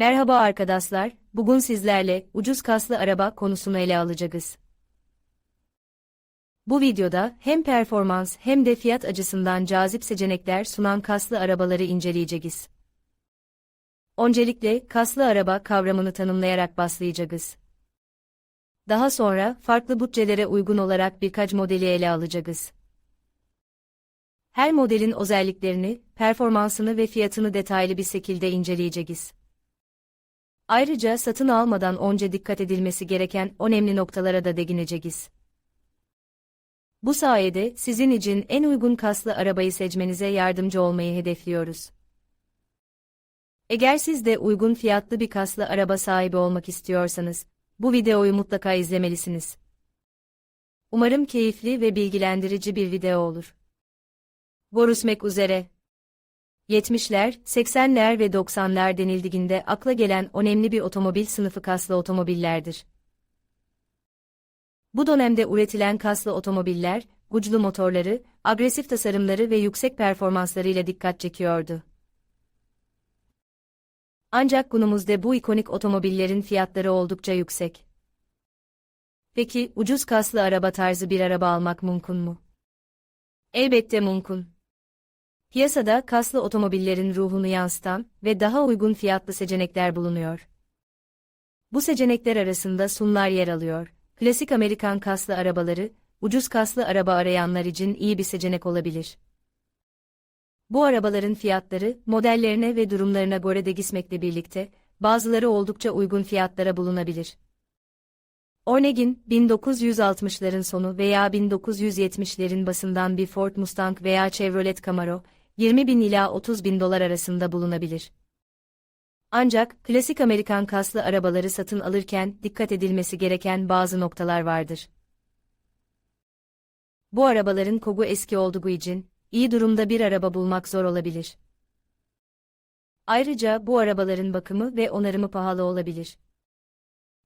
Merhaba arkadaşlar, bugün sizlerle ucuz kaslı araba konusunu ele alacağız. Bu videoda hem performans hem de fiyat açısından cazip seçenekler sunan kaslı arabaları inceleyeceğiz. Öncelikle kaslı araba kavramını tanımlayarak başlayacağız. Daha sonra farklı bütçelere uygun olarak birkaç modeli ele alacağız. Her modelin özelliklerini, performansını ve fiyatını detaylı bir şekilde inceleyeceğiz. Ayrıca satın almadan önce dikkat edilmesi gereken önemli noktalara da değineceğiz. Bu sayede sizin için en uygun kaslı arabayı seçmenize yardımcı olmayı hedefliyoruz. Eğer siz de uygun fiyatlı bir kaslı araba sahibi olmak istiyorsanız, bu videoyu mutlaka izlemelisiniz. Umarım keyifli ve bilgilendirici bir video olur. Görüşmek üzere. 70'ler, 80'ler ve 90'lar denildiğinde akla gelen önemli bir otomobil sınıfı kaslı otomobillerdir. Bu dönemde üretilen kaslı otomobiller, güçlü motorları, agresif tasarımları ve yüksek performanslarıyla dikkat çekiyordu. Ancak günümüzde bu ikonik otomobillerin fiyatları oldukça yüksek. Peki, ucuz kaslı araba tarzı bir araba almak mümkün mü? Elbette mümkün. Piyasada kaslı otomobillerin ruhunu yansıtan ve daha uygun fiyatlı seçenekler bulunuyor. Bu seçenekler arasında sunlar yer alıyor. Klasik Amerikan kaslı arabaları, ucuz kaslı araba arayanlar için iyi bir seçenek olabilir. Bu arabaların fiyatları, modellerine ve durumlarına göre değişmekle birlikte, bazıları oldukça uygun fiyatlara bulunabilir. Örneğin, 1960'ların sonu veya 1970'lerin basından bir Ford Mustang veya Chevrolet Camaro, 20 bin ila 30 bin dolar arasında bulunabilir. Ancak, klasik Amerikan kaslı arabaları satın alırken dikkat edilmesi gereken bazı noktalar vardır. Bu arabaların kogu eski olduğu için, iyi durumda bir araba bulmak zor olabilir. Ayrıca bu arabaların bakımı ve onarımı pahalı olabilir.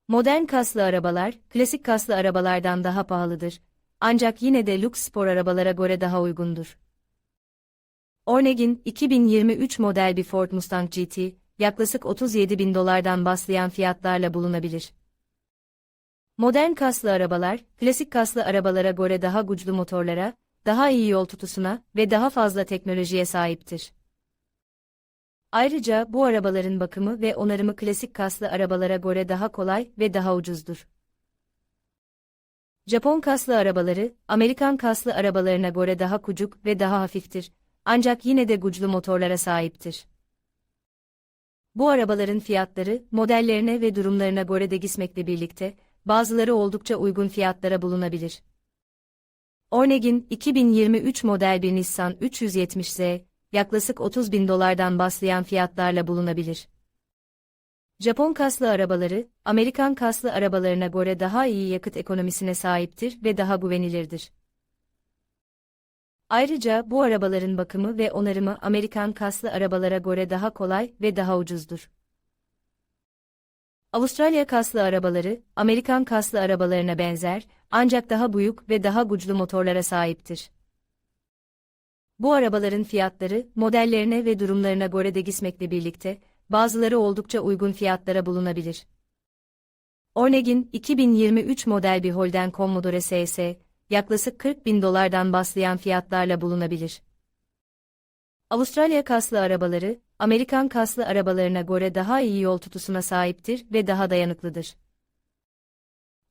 Modern kaslı arabalar, klasik kaslı arabalardan daha pahalıdır. Ancak yine de lüks spor arabalara göre daha uygundur. Örneğin, 2023 model bir Ford Mustang GT, yaklaşık 37 bin dolardan başlayan fiyatlarla bulunabilir. Modern kaslı arabalar, klasik kaslı arabalara göre daha güçlü motorlara, daha iyi yol tutusuna ve daha fazla teknolojiye sahiptir. Ayrıca bu arabaların bakımı ve onarımı klasik kaslı arabalara göre daha kolay ve daha ucuzdur. Japon kaslı arabaları, Amerikan kaslı arabalarına göre daha kucuk ve daha hafiftir, ancak yine de güçlü motorlara sahiptir. Bu arabaların fiyatları, modellerine ve durumlarına göre değişmekle birlikte, bazıları oldukça uygun fiyatlara bulunabilir. Örneğin, 2023 model bir Nissan 370Z, yaklaşık 30 bin dolardan başlayan fiyatlarla bulunabilir. Japon kaslı arabaları, Amerikan kaslı arabalarına göre daha iyi yakıt ekonomisine sahiptir ve daha güvenilirdir. Ayrıca bu arabaların bakımı ve onarımı Amerikan kaslı arabalara göre daha kolay ve daha ucuzdur. Avustralya kaslı arabaları, Amerikan kaslı arabalarına benzer, ancak daha büyük ve daha güçlü motorlara sahiptir. Bu arabaların fiyatları, modellerine ve durumlarına göre değişmekle birlikte, bazıları oldukça uygun fiyatlara bulunabilir. Örneğin, 2023 model bir Holden Commodore SS, yaklaşık 40 bin dolardan başlayan fiyatlarla bulunabilir. Avustralya kaslı arabaları, Amerikan kaslı arabalarına göre daha iyi yol tutusuna sahiptir ve daha dayanıklıdır.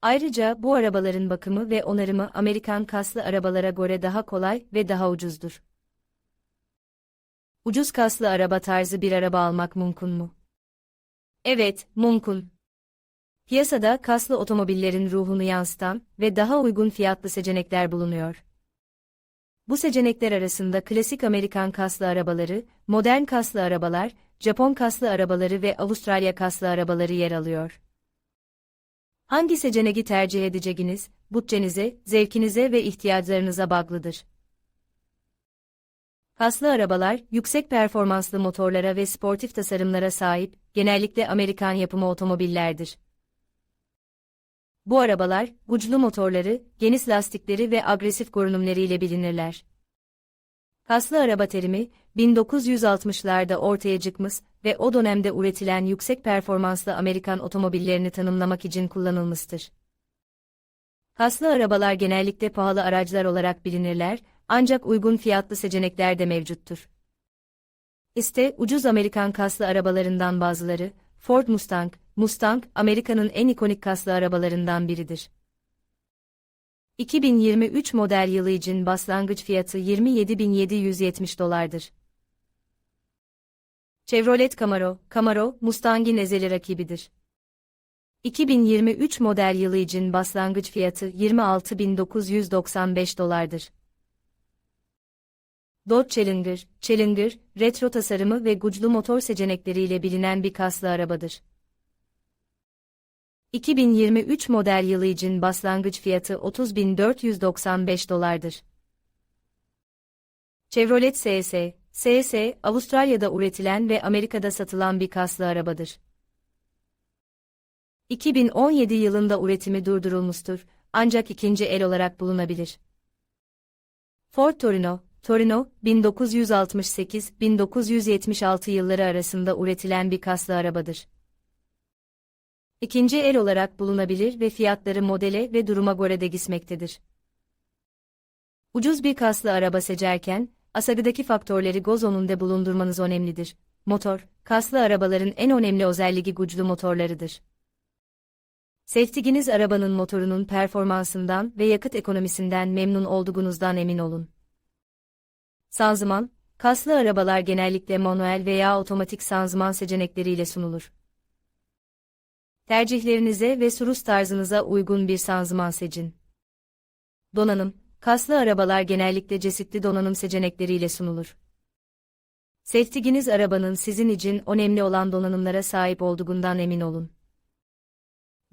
Ayrıca bu arabaların bakımı ve onarımı Amerikan kaslı arabalara göre daha kolay ve daha ucuzdur. Ucuz kaslı araba tarzı bir araba almak mümkün mü? Evet, mümkün. Piyasada kaslı otomobillerin ruhunu yansıtan ve daha uygun fiyatlı seçenekler bulunuyor. Bu seçenekler arasında klasik Amerikan kaslı arabaları, modern kaslı arabalar, Japon kaslı arabaları ve Avustralya kaslı arabaları yer alıyor. Hangi seçeneği tercih edeceğiniz, bütçenize, zevkinize ve ihtiyaçlarınıza bağlıdır. Kaslı arabalar, yüksek performanslı motorlara ve sportif tasarımlara sahip, genellikle Amerikan yapımı otomobillerdir. Bu arabalar, güçlü motorları, geniş lastikleri ve agresif görünümleriyle bilinirler. Kaslı araba terimi, 1960'larda ortaya çıkmış ve o dönemde üretilen yüksek performanslı Amerikan otomobillerini tanımlamak için kullanılmıştır. Kaslı arabalar genellikle pahalı araçlar olarak bilinirler, ancak uygun fiyatlı seçenekler de mevcuttur. İşte ucuz Amerikan kaslı arabalarından bazıları, Ford Mustang, Mustang, Amerika'nın en ikonik kaslı arabalarından biridir. 2023 model yılı için başlangıç fiyatı 27.770 dolardır. Chevrolet Camaro, Camaro, Mustang'in ezeli rakibidir. 2023 model yılı için başlangıç fiyatı 26.995 dolardır. Dodge Challenger, Challenger, retro tasarımı ve güçlü motor seçenekleriyle bilinen bir kaslı arabadır. 2023 model yılı için başlangıç fiyatı 30.495 dolardır. Chevrolet CS, CS, Avustralya'da üretilen ve Amerika'da satılan bir kaslı arabadır. 2017 yılında üretimi durdurulmuştur, ancak ikinci el olarak bulunabilir. Ford Torino, Torino, 1968-1976 yılları arasında üretilen bir kaslı arabadır. İkinci el olarak bulunabilir ve fiyatları modele ve duruma göre değişmektedir. Ucuz bir kaslı araba seçerken, asagıdaki faktörleri göz önünde bulundurmanız önemlidir. Motor, kaslı arabaların en önemli özelliği güçlü motorlarıdır. Sevdiginiz arabanın motorunun performansından ve yakıt ekonomisinden memnun olduğunuzdan emin olun. Sanzıman, kaslı arabalar genellikle manuel veya otomatik sanzıman seçenekleriyle sunulur. Tercihlerinize ve sürüş tarzınıza uygun bir sanzıman seçin. Donanım, kaslı arabalar genellikle cesitli donanım seçenekleriyle sunulur. Sevdiginiz arabanın sizin için önemli olan donanımlara sahip olduğundan emin olun.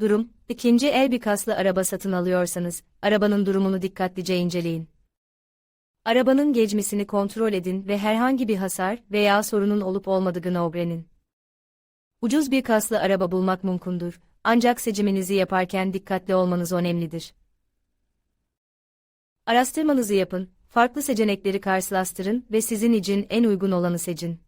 Durum, ikinci el bir kaslı araba satın alıyorsanız, arabanın durumunu dikkatlice inceleyin. Arabanın geçmesini kontrol edin ve herhangi bir hasar veya sorunun olup olmadığını öğrenin. Ucuz bir kaslı araba bulmak mümkündür, ancak seçiminizi yaparken dikkatli olmanız önemlidir. Araştırmanızı yapın, farklı seçenekleri karşılaştırın ve sizin için en uygun olanı seçin.